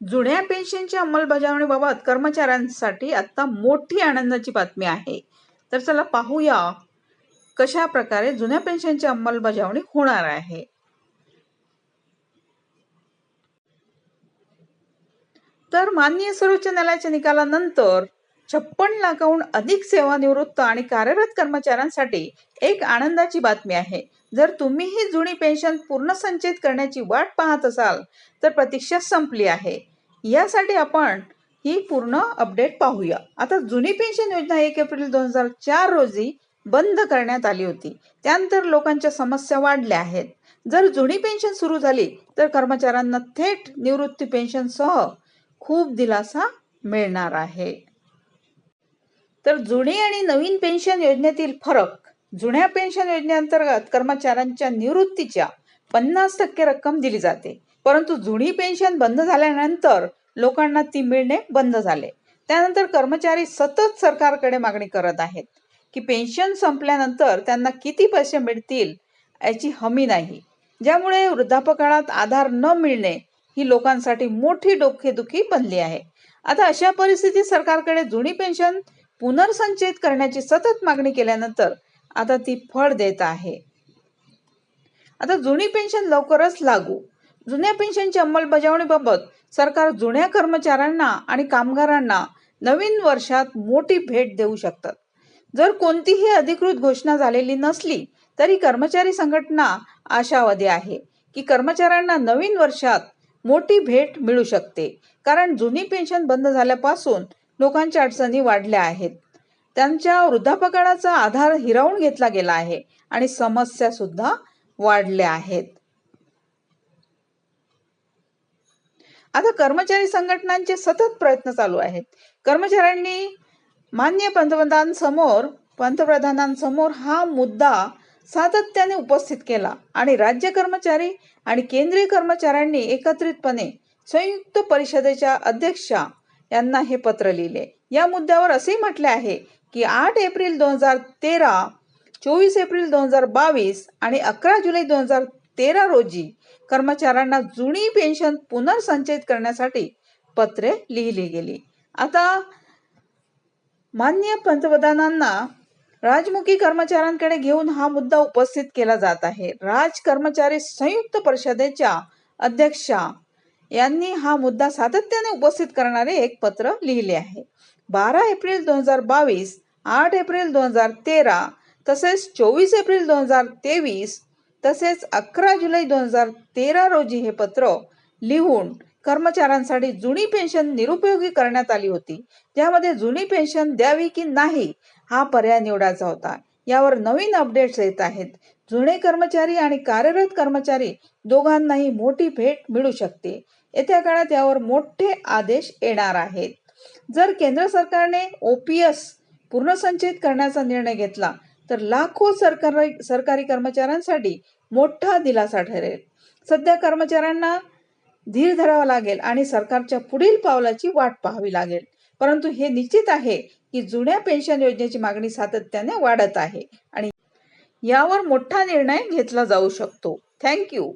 जुन्या पेन्शनच्या अंमलबजावणीबाबत कर्मचाऱ्यांसाठी आता मोठी आनंदाची बातमी आहे. तर चला पाहूया कशा प्रकारे जुन्या पेन्शनची अंमलबजावणी होणार आहे. तर माननीय सर्वोच्च न्यायालयाच्या निकालानंतर छप्पन लाखाहून अधिक सेवानिवृत्त आणि कार्यरत कर्मचाऱ्यांसाठी एक आनंदाची बातमी आहे. जर तुम्ही ही जुनी पेन्शन पूर्ण संचित करण्याची वाट पाहत असाल तर प्रतीक्षा संपली आहे. यासाठी आपण ही पूर्ण अपडेट पाहूया. आता जुनी पेन्शन योजना एक एप्रिल दोन हजार चार रोजी बंद करण्यात आली होती. त्यानंतर लोकांच्या समस्या वाढल्या आहेत. जर जुनी पेन्शन सुरू झाली तर कर्मचाऱ्यांना थेट निवृत्ती पेन्शनसह खूप दिलासा मिळणार आहे. तर जुनी आणि नवीन पेन्शन योजनेतील फरक जुन्या पेन्शन योजनेअंतर्गत कर्मचाऱ्यांच्या निवृत्तीच्या पन्नास टक्के रक्कम दिली जाते. परंतु जुनी पेन्शन बंद झाल्यानंतर लोकांना ती मिळणे बंद झाले. त्यानंतर कर्मचारी सतत सरकारकडे मागणी करत आहेत की पेन्शन संपल्यानंतर त्यांना किती पैसे मिळतील याची हमी नाही. ज्यामुळे वृद्धापकाळात आधार न मिळणे ही लोकांसाठी मोठी डोकेदुखी बनली आहे. आता अशा परिस्थितीत सरकारकडे जुनी पेन्शन पुनर्संचयित करण्याची सतत मागणी केल्यानंतर आता ती फळ देत आहे. आता जुनी पेन्शन लवकरच लागू. जुन्या पेन्शनच्या अंमलबजावणीबाबत सरकार जुन्या कर्मचाऱ्यांना आणि कामगारांना नवीन वर्षात मोठी भेट देऊ शकतात. जर कोणतीही अधिकृत घोषणा झालेली नसली तरी कर्मचारी संघटना आशावादी आहे की कर्मचाऱ्यांना नवीन वर्षात मोठी भेट मिळू शकते. कारण जुनी पेन्शन बंद झाल्यापासून लोकांच्या अडचणी वाढल्या आहेत. त्यांच्या वृद्धापकाळाचा आधार हिरावून घेतला गेला आहे आणि समस्या सुद्धा वाढल्या आहेत. आता कर्मचारी संघटनांचे सतत प्रयत्न चालू आहेत. कर्मचाऱ्यांनी मान्य पंतप्रधानांसमोर पंतप्रधानांसमोर हा मुद्दा सातत्याने उपस्थित केला आणि राज्य कर्मचारी आणि केंद्रीय कर्मचाऱ्यांनी एकत्रितपणे संयुक्त परिषदेच्या अध्यक्षा यांना हे पत्र लिहिले. या मुद्द्यावर असे म्हटले आहे की आठ एप्रिल दोन हजार तेरा चोवीस एप्रिल दोन हजार बावीस आणि अकरा जुलै दोन हजार तेरा रोजी कर्मचाऱ्यांना जुनी पेन्शन पुनर्संचयित करण्यासाठी पत्रे लिहिली गेली. आता मान्य पंतप्रधानांना राजमुखी कर्मचाऱ्यांकडे घेऊन हा मुद्दा उपस्थित केला जात आहे. राज कर्मचारी संयुक्त परिषदेच्या अध्यक्षा यांनी हा मुद्दा सातत्याने उपस्थित करणारे एक पत्र लिहिले आहे. बारा एप्रिल दोन हजार बावीस आठ एप्रिल दोन हजार तेरा तसेच चोवीस एप्रिल दोन हजार तेवीस तसेच अकरा जुलै दोन हजार तेरा रोजी हे पत्र लिहून कर्मचाऱ्यांसाठी जुनी पेन्शन निरुपयोगी करण्यात आली होती. ज्यामध्ये जुनी पेन्शन द्यावी की नाही हा पर्याय निवडायचा होता. यावर नवीन अपडेट्स येत आहेत. जुने कर्मचारी आणि कार्यरत कर्मचारी दोघांनाही मोठी भेट मिळू शकते. येत्या काळात यावर मोठे आदेश येणार आहेत. जर केंद्र सरकारने ओपीएस पूर्णसंचित करण्याचा निर्णय घेतला तर लाखो सरकारी सरकारी कर्मचाऱ्यांसाठी मोठा दिलासा ठरेल. सध्या कर्मचाऱ्यांना धीर धरावा लागेल आणि सरकारच्या पुढील पावलाची वाट पाहावी लागेल. परंतु हे निश्चित आहे की जुन्या पेन्शन योजनेची मागणी सातत्याने वाढत आहे आणि यावर मोठा निर्णय घेतला जाऊ शकतो. थँक्यू